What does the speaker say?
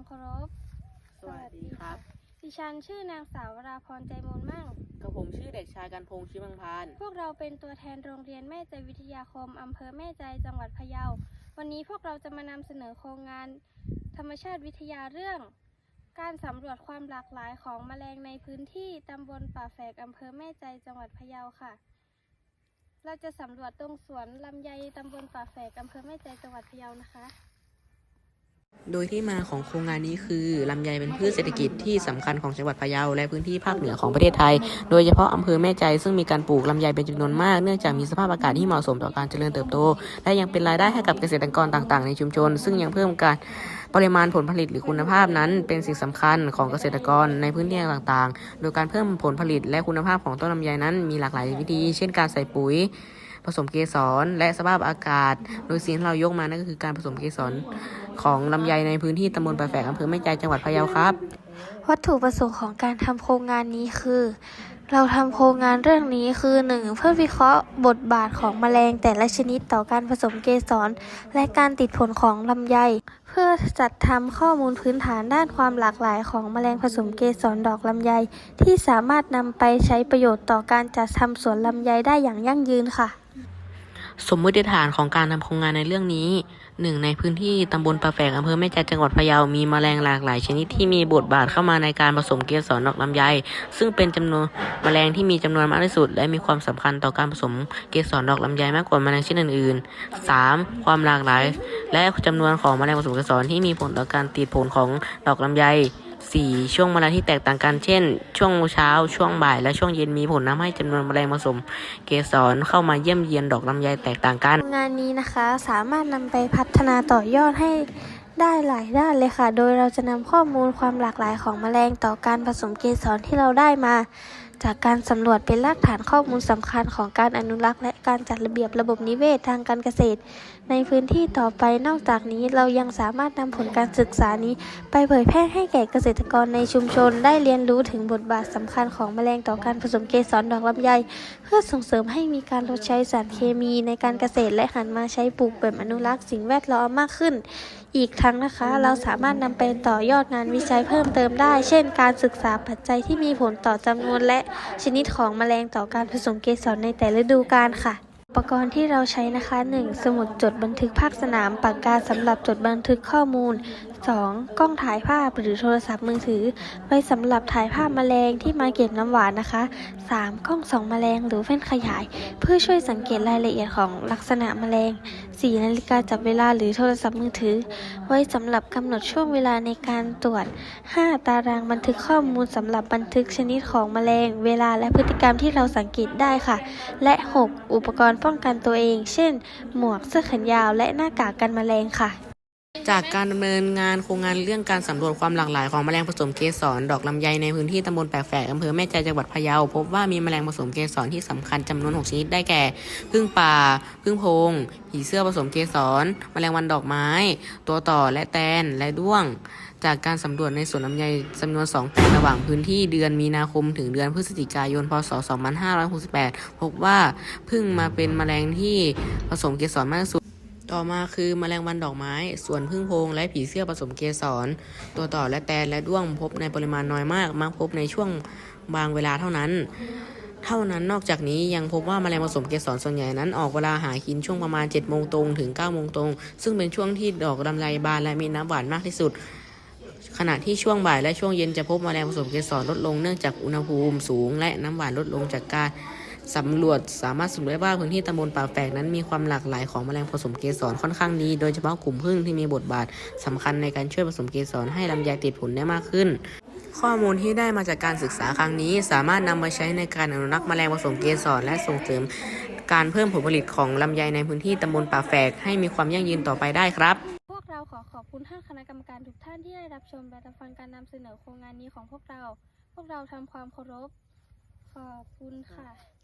ความเคารพ สวัสดีครับ ดิฉันชื่อนางสาววราพรใจมูลมั่ง กับผมชื่อเด็กชายกันพงษ์ชิมังพาน พวกเราเป็นตัวแทนโรงเรียนแม่ใจวิทยาคม อำเภอแม่ใจ จังหวัดพะเยา วันนี้พวกเราจะมานำเสนอโครงงาน ธรรมชาติวิทยาเรื่อง การสำรวจความหลากหลายของแมลงในพื้นที่ตำบลป่าแฝกอำเภอแม่ใจ จังหวัดพะเยาค่ะ เราจะสำรวจตรงสวนลำไยตำบลป่าแฝกอำเภอแม่ใจ จังหวัดพะเยานะคะ โดยที่มาของโครงงานนี้คือลำไยเป็นพืชเศรษฐกิจที่สำคัญของจังหวัดพะเยาและพื้นที่ภาคเหนือของประเทศไทย โดยเฉพาะอำเภอแม่ใจซึ่งมีการปลูกลำไยเป็นจำนวนมากเนื่องจากมีสภาพอากาศที่เหมาะสมต่อการเจริญเติบโต และยังเป็นรายได้ให้กับเกษตรกรต่างๆ ในชุมชน ซึ่งยังเพิ่มการปริมาณผลผลิตหรือคุณภาพนั้น เป็นสิ่งสำคัญของเกษตรกรในพื้นที่ต่างๆ โดยการเพิ่มผลผลิตและคุณภาพของต้นลำไยนั้นมีหลากหลายวิธี เช่น การใส่ปุ๋ย ผสมเกสรและสภาพอากาศ โดยสิ่งที่เรายกมานั่นก็คือการผสมเกสรของลำไยในพื้นที่ตำบลปลายแฝกอำเภอแม่ใจจังหวัดพะเยาครับ วัตถุประสงค์ของการทำโครงงานนี้คือ เราทำโครงงานเรื่องนี้คือ 1. เพื่อวิเคราะห์บทบาทของแมลงแต่ละชนิดต่อการผสมเกสร และการติดผลของลำไย เพื่อจัดทำข้อมูลพื้นฐานด้านความหลากหลายของแมลงผสมเกสรดอกลำไย ที่สามารถนำไปใช้ประโยชน์ต่อการจัดทำสวนลำไยได้อย่างยั่งยืนค่ะ สมมติฐานของการทำโครงงานในเรื่องนี้หนึ่งในพื้นที่ตำบลปลาแฝกอำเภอแม่ใจจังหวัดพะเยา มีแมลงหลากหลายชนิดที่มีบทบาทเข้ามาในการผสมเกสรดอกลำไย ซึ่งเป็นจำนวนแมลงที่มีจำนวนมากที่สุด และมีความสำคัญต่อการผสมเกสรดอกลำไยมากกว่าแมลงชนิดอื่นๆ 3. ความหลากหลาย และจำนวนของแมลงผสมเกสรที่มีผลต่อการติดผลของดอกลำไย 4. ช่วงเวลาที่แตกต่างกัน เช่น ช่วงเช้า ช่วงบ่าย และช่วงเย็นมีผลทำให้จำนวนแมลงผสม เกสรเข้ามาเยี่ยมเยียนดอกลำไยแตกต่างกัน งานนี้นะคะสามารถนำไปพัฒนาต่อยอดให้ได้หลายด้านเลยค่ะ โดยเราจะนำข้อมูลความหลากหลายของแมลงต่อการผสมเกสรที่เราได้มา จากการสำรวจเป็นรากฐานข้อมูลสำคัญของการอนุรักษ์และการจัดระเบียบระบบนิเวศทางการเกษตร ในพื้นที่ต่อไปนอกจากนี้เรายังสามารถนำผลการศึกษานี้ ไปเผยแพร่ให้แก่เกษตรกรในชุมชน ได้เรียนรู้ถึงบทบาทสำคัญของแมลงต่อการผสมเกสรดอกลำไย เพื่อส่งเสริมให้มีการลดใช้สารเคมีในการเกษตร และหันมาใช้ปลูกแบบอนุรักษ์สิ่งแวดล้อมมากขึ้น อีกทั้งนะคะ เราสามารถนำไปต่อยอดงานวิจัยเพิ่มเติมได้ เช่น การศึกษาปัจจัยที่มีผลต่อจำนวนและชนิดของแมลงต่อการผสมเกสรในแต่ละฤดูกาลค่ะ อุปกรณ์ที่เราใช้นะคะ 1. สมุดจดบันทึกภาคสนามปากกาสำหรับจดบันทึกข้อมูล 2. กล้องถ่ายภาพหรือโทรศัพท์มือถือ ไว้สำหรับถ่ายภาพแมลงที่มาเก็บน้ำหวานนะคะ 3. กล้องส่องแมลงหรือแว่นขยาย เพื่อช่วยสังเกตรายละเอียดของลักษณะแมลง 4. นาฬิกาจับเวลาหรือโทรศัพท์มือถือ ไว้สำหรับกำหนดช่วงเวลาในการตรวจ 5. ตารางบันทึกข้อมูลสำหรับบันทึกชนิดของแมลง เวลาและพฤติกรรมที่เราสังเกตได้ค่ะ และ 6. อุปกรณ์ป้องกันตัวเอง เช่น หมวกเสื้อแขนยาวและหน้ากากกันแมลงค่ะ จากการดำเนินงานโครงงานเรื่องการสำรวจความหลากหลายของแมลงผสมเกสรดอกลำไยในพื้นที่ตำบลแปลกแฝกอำเภอแม่ใจจังหวัดพะเยาพบว่ามีแมลงผสมเกสรที่สำคัญจำนวน 6 ชนิดได้แก่ พึ่งป่า พึ่งโพง ผีเสื้อผสมเกสร แมลงวันดอกไม้ ตัวต่อและแตนและด้วง จากการสำรวจในสวนลำไยจำนวน 2 แปลงระหว่างพื้นที่เดือนมีนาคมถึงเดือนพฤศจิกายน พศ 2568 พบว่าพึ่งมาเป็นแมลงที่ผสมเกสรมากที่สุด ต่อมาคือแมลงวันดอกไม้ ส่วนพึ่งโพงและผีเสื้อผสมเกสร ตัวต่อและแตนและด้วงพบในปริมาณน้อยมาก มักพบในช่วงบางเวลาเท่านั้น เท่านั้นนอกจากนี้ยังพบว่าแมลงผสมเกสรส่วนใหญ่นั้นออกเวลาหากินช่วงประมาณ7โมงตรงถึง9โมงตรง ซึ่งเป็นช่วงที่ดอกลำไยบานและมีน้ำหวานมากที่สุด ขณะที่ช่วงบ่ายและช่วงเย็นจะพบแมลงผสมเกสรลดลงเนื่องจากอุณหภูมิสูง และน้ำหวานลดลงจากการ สำรวจสามารถสำรวจได้ว่าพื้นที่ตำบลป่าแฝกนั้นมีความหลากหลายของแมลงผสมเกสรค่อนข้างดี โดยเฉพาะกลุ่มผึ้งที่มีบทบาทสำคัญในการช่วยผสมเกสรให้ลำไยติดผลได้มากขึ้น ข้อมูลที่ได้มาจากการศึกษาครั้งนี้ สามารถนำมาใช้ในการอนุรักษ์แมลงผสมเกสรและส่งเสริมการเพิ่มผลผลิตของลำไยในพื้นที่ตำบลป่าแฝกให้มีความยั่งยืนต่อไปได้ครับ พวกเราขอขอบคุณท่านคณะกรรมการทุกท่านที่ได้รับชมและรับฟังการนำเสนอโครงงานนี้ของพวกเรา พวกเราทำความเคารพ ขอบคุณค่ะ